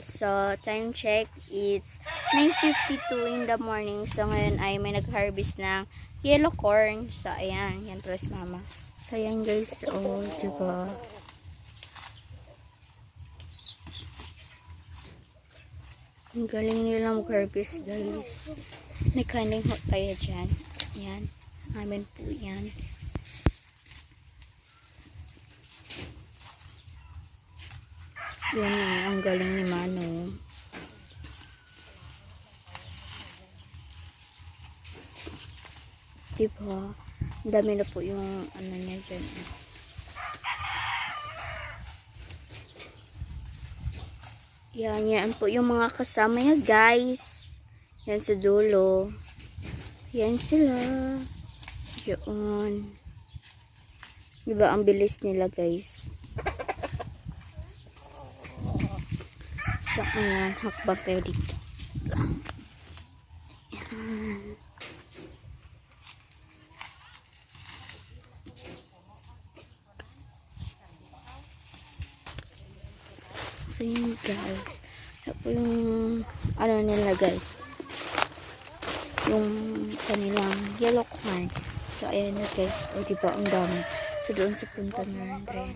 So, time check, it's 9.52 in the morning. So, ngayon ay may nag-harvest ng yellow corn. So, ayan, yan pala mama. So, ayan guys, oh, diba? Ang galing nila mag-harvest guys. May kaning hot tayo dyan. Yan, amin po yan. Yan na, ang galing ni Mano. Diba? Dami na po yung ano niya dyan. Yan, yan po yung mga kasama niya guys. Yan sa dulo. Yan sila. Yun. Diba ang bilis nila guys. So, ayan, hakbang kayo dito. So, yun guys. Ito yung, ano nila guys. Yung kanilang yellow corn. So, ayan na guys. O, diba, ang dami. So, doon sa punta na rin.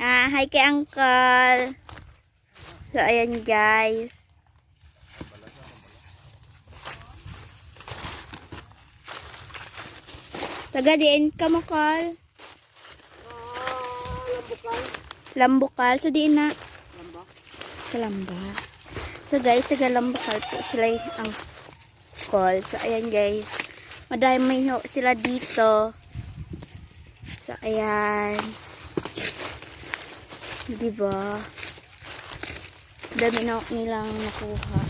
Ah, hi kay uncle. So, ayan guys. Taga diin ka mo, Carl? Lambukal. So, diin na. Sa lamba. So, guys, taga lambukal po sila ang call. So, ayan guys. Madami sila dito. So, ayan. Diba? Dami na nilang nakuha.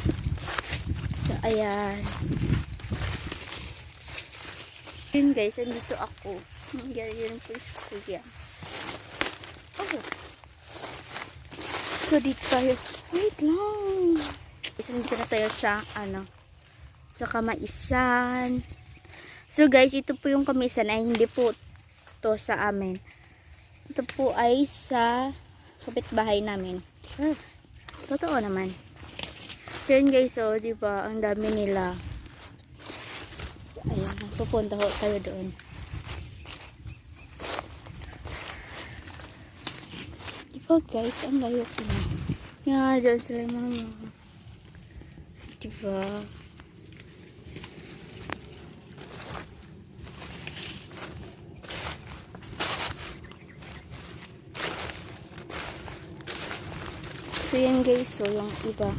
So, ayan. Yun guys, andito ako. Ganyan po yung kuya. Oh. So, dito tayo. Wait lang. Guys, andito na tayo sa, ano, sa kamaisan. So, guys, ito po yung kamaisan ay hindi po to sa amin. Ito po ay sa kapitbahay namin. Ah. Totoo naman. So yun guys, so, di ba, ang dami nila. So, ayan, pupunta ho tayo doon. Di ba guys, ang layo ko na. Yan, dyan sila yung mga Di ba? So yan guys, so yung iba.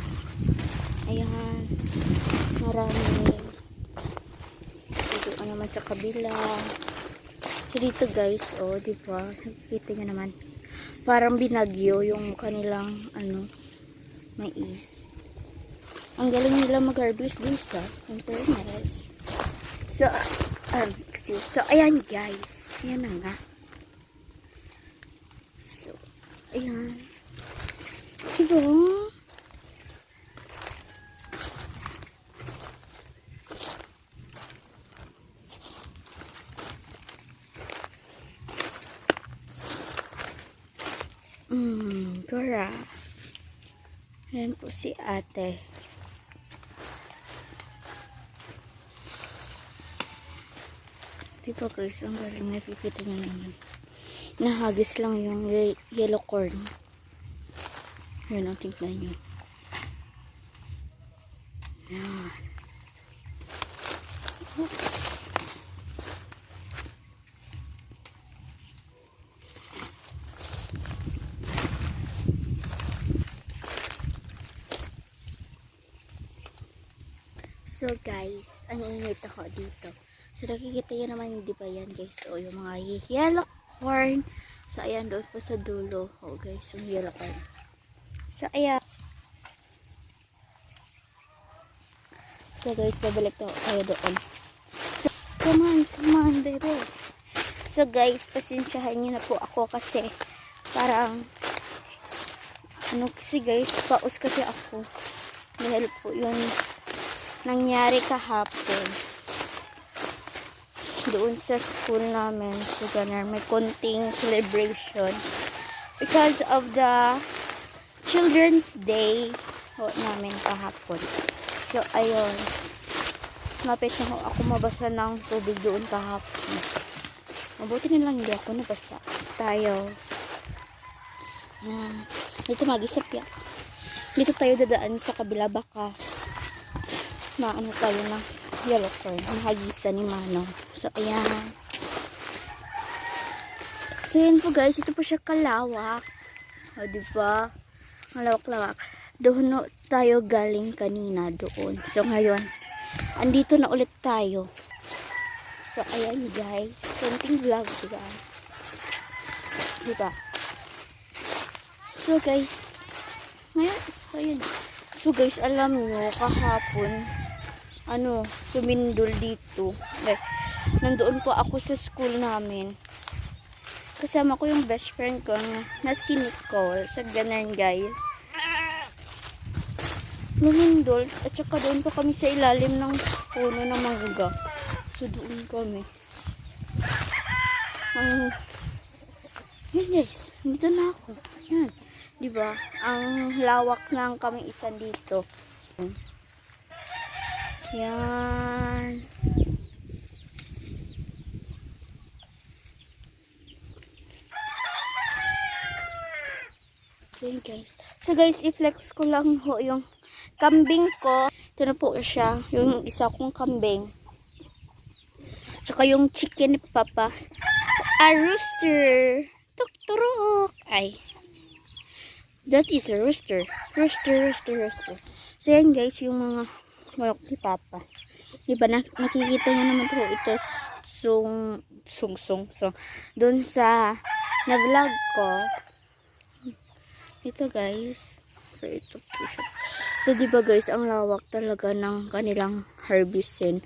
Ayan. Marami. Dito ka naman sa kabila. So dito guys, oh, di ba? Nakikita nyo naman. Parang binagyo yung kanilang ano, mais. Ang galing nila mag-harvest ha? Ang fairness. So, um, excuse. So, ayan guys. Ayan na nga. So, ayan. Diba? Hmm, Dora. Ayan po si ate. Diba guys, ang galing nakikita niyo naman. Nahagis lang yung ye- yellow corn. Yun ang tingnan nyo. So guys, ang init ako dito. So nakikita nyo naman, di ba yan guys? O yung mga yellow corn. So ayan doon po sa dulo. O guys, yung yellow corn. So, ayan. So, guys, babalik to tayo doon. So, come on, come on, baby. So, guys, pasensyahan niyo na po ako kasi parang ano kasi guys, paus kasi ako. Dahil po yun nangyari kahapon. Doon sa school namin, so ganun, may konting celebration. because of the Children's Day ho namin kahapon. So, ayun. Mapit na ho ako mabasa ng tubig doon kahapon. Mabuti na lang hindi ako nabasa. Tayo. Yan. Dito mag-isap ya. Dito tayo dadaan sa kabila baka maano tayo na yellow corn. Mahagisa ni Manong. So, ayan. So, yun po guys. Ito po siya kalawak. O, diba? Ang lawak-lawak. Doon tayo galing kanina doon. So, ngayon, andito na ulit tayo. So, ayan guys. Konting vlog, diba? Diba? So, guys, ngayon, so, yun. So, guys, alam nyo, kahapon, ano, tumindol dito. Like, nandoon po ako sa school namin. Kasama ko yung best friend ko na, si Nicole. Sa ganun, guys. Lumindol. At saka doon pa kami sa ilalim ng puno ng mangga. So, doon kami. Ang... Yan, guys. Dito na ako. Yan. Diba? Ang lawak ng kami isan dito. Yan. Guys. So guys, i-flex ko lang ho yung kambing ko. Ito na po siya. Yung isa kong kambing. Tsaka yung chicken ni Papa. A rooster. Tukturok. Ay. That is a rooster. Rooster, rooster, rooster. So yan guys, yung mga manok ni Papa. Diba, nak nakikita niyo naman po ito sung, sung, sung, sung. Doon sa na-vlog ko, ito guys. So ito po siya. So 'di ba guys, ang lawak talaga ng kanilang harvestin.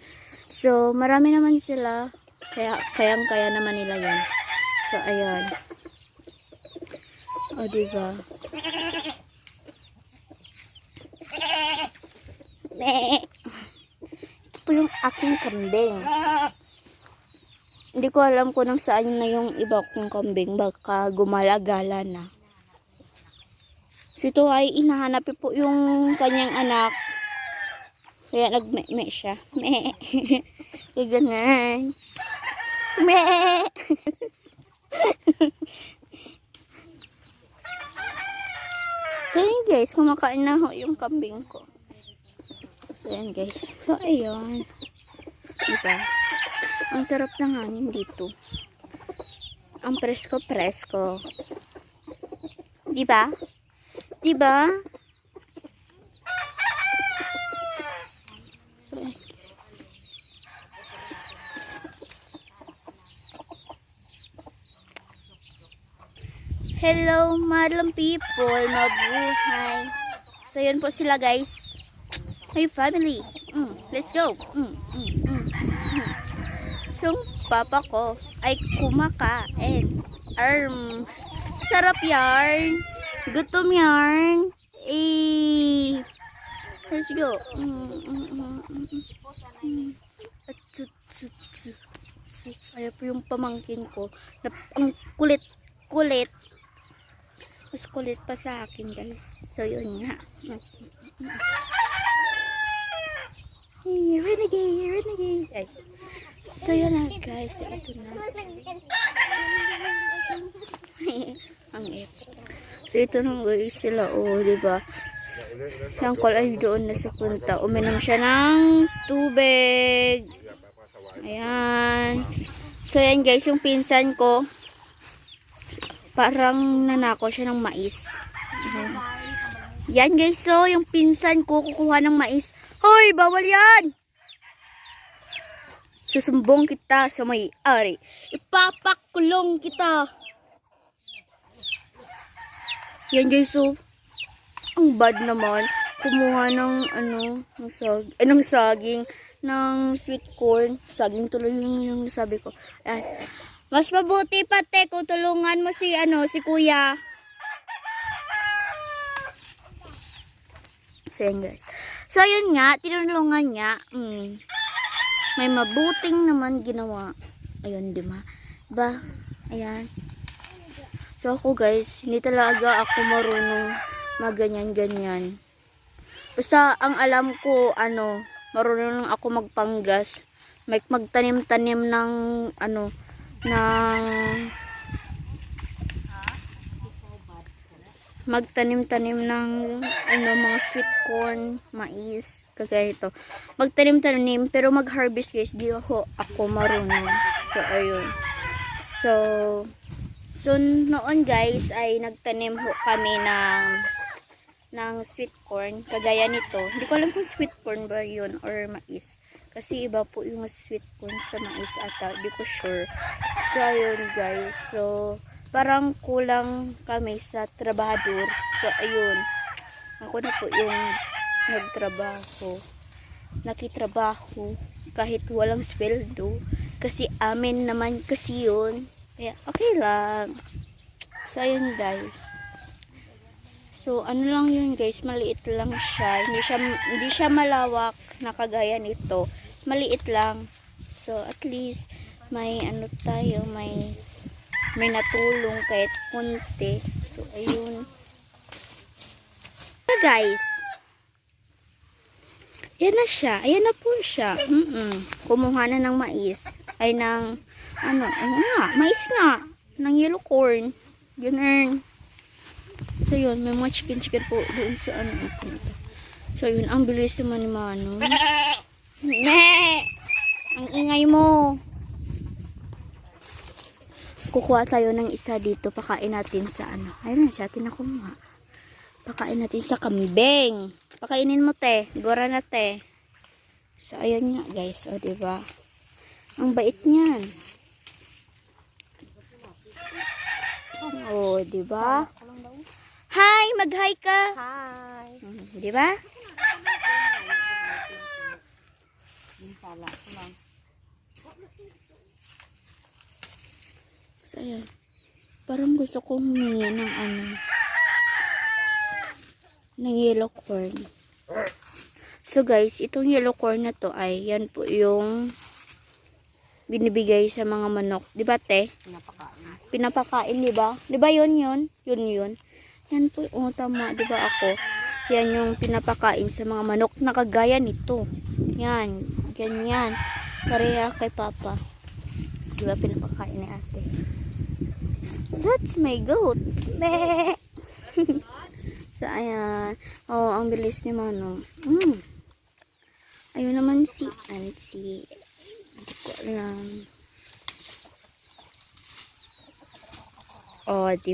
So marami naman sila. Kaya kayang kaya naman nila 'yan. So ayan. O 'di. Ito po yung aking kambing. Hindi ko alam kung saan na yung iba kong kambing. Baka gumalagala na. Ito ay inahanap po yung kanyang anak. Kaya nagme-me siya. Me. Kaya ganun. Me. so yun guys, kumakain na ho yung kambing ko. So yun guys. So ayun. Diba? Ang sarap ng hangin dito. Ang presko-presko. Diba? Diba? So. Hello, madam people. Mabuhay. So, yun po sila, guys. Hey, family. Mm, let's go. Mm, mm, mm, mm. Yung papa ko ay kumakain. Arm. Sarap yarn. Gutom yarn. Eh. Let's go. Tsu. Ayan po yung pamangkin ko. Ang kulit, kulit. Mas kulit pa sa akin, guys. So, yun nga. Hey, renegade, renegade. Ay. So, yun na, guys. Ito na. ang ito. So, ito na guys sila, oh, di ba? Yung call ay doon na sa punta. Uminom siya ng tubig. Ayan. So, yan guys, yung pinsan ko, parang nanako siya ng mais. Yan guys, so, yung pinsan ko kukuha ng mais. Hoy, bawal yan! Susumbong kita sa may-ari. Ipapakulong kita. Yan guys, so, ang bad naman. Kumuha ng, ano, ng, sag, eh, ng saging, ng sweet corn. Saging tuloy yung, yung sabi ko. Ayan. Mas mabuti pate kung tulungan mo si, ano, si kuya. So, guys. So, yun nga, tinulungan niya. Mm, may mabuting naman ginawa. Ayun, di ba? Ba? Ayan. So, ako guys, hindi talaga ako marunong maganyan-ganyan. Basta ang alam ko, ano, marunong lang ako magpanggas. May magtanim-tanim ng, ano, ng magtanim-tanim ng ano mga sweet corn, mais, kagaya ito. Magtanim-tanim pero mag-harvest guys, di ako ako marunong. So ayun. So so noon guys ay nagtanim ho kami ng ng sweet corn, kagaya nito. Hindi ko alam kung sweet corn ba 'yun or mais. Kasi iba po yung sweet corn sa mais ata, di ko sure. So ayun guys. So parang kulang kami sa trabahador. So, ayun. Ako na po yung nagtrabaho. Nakitrabaho kahit walang sweldo. Kasi amin naman kasi yun. Kaya, okay lang. So, ayun guys. So, ano lang yun guys, maliit lang siya. Hindi siya, hindi siya malawak na kagaya nito. Maliit lang. So, at least, may ano tayo, may may natulong kahit kunti. So, ayun. So, guys. Yan na siya. Ayan na po siya. Mm-mm. Kumuha na ng mais. Ay, ng, ano, ano nga, mais nga. Ng yellow corn. Ganun. So, yun. May mga chicken-chicken po doon sa ano. So, yun. Ang bilis naman ni Mano. Ne! Ang ingay mo kukuha tayo ng isa dito. Pakain natin sa ano. Ayun na, sa atin ako nga. Pakain natin sa kambing. Pakainin mo, te. Gora na, te. So, ayun nga, guys. O, diba? Ang bait niyan. O, diba? Hi! Mag-hi ka! Hi. Hmm, Diba? Sala. Kumang. So, ayan. Parang gusto kong humingi ng ano. Ng yellow corn. So, guys, itong yellow corn na to ay, yan po yung binibigay sa mga manok. Di ba, te? Pinapakain. Pinapakain, di ba? Di ba yun yun? Yun yun. Yan po, oh, tama, di ba ako? Yan yung pinapakain sa mga manok na kagaya nito. Yan, ganyan. Pareha kay Papa. Di ba pinapakain ni ate? That's my goat. Be! so, ayan. Oh, ang bilis ni Mano. Mm. Ayun naman si Auntie. Hindi ko alam. Oh, di?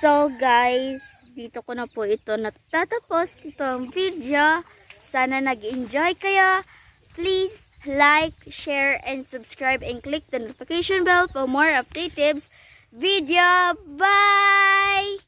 So, guys, dito ko na po ito natatapos itong video. Sana nag-enjoy kayo. Please like, share, and subscribe and click the notification bell for more update tips video. Bye!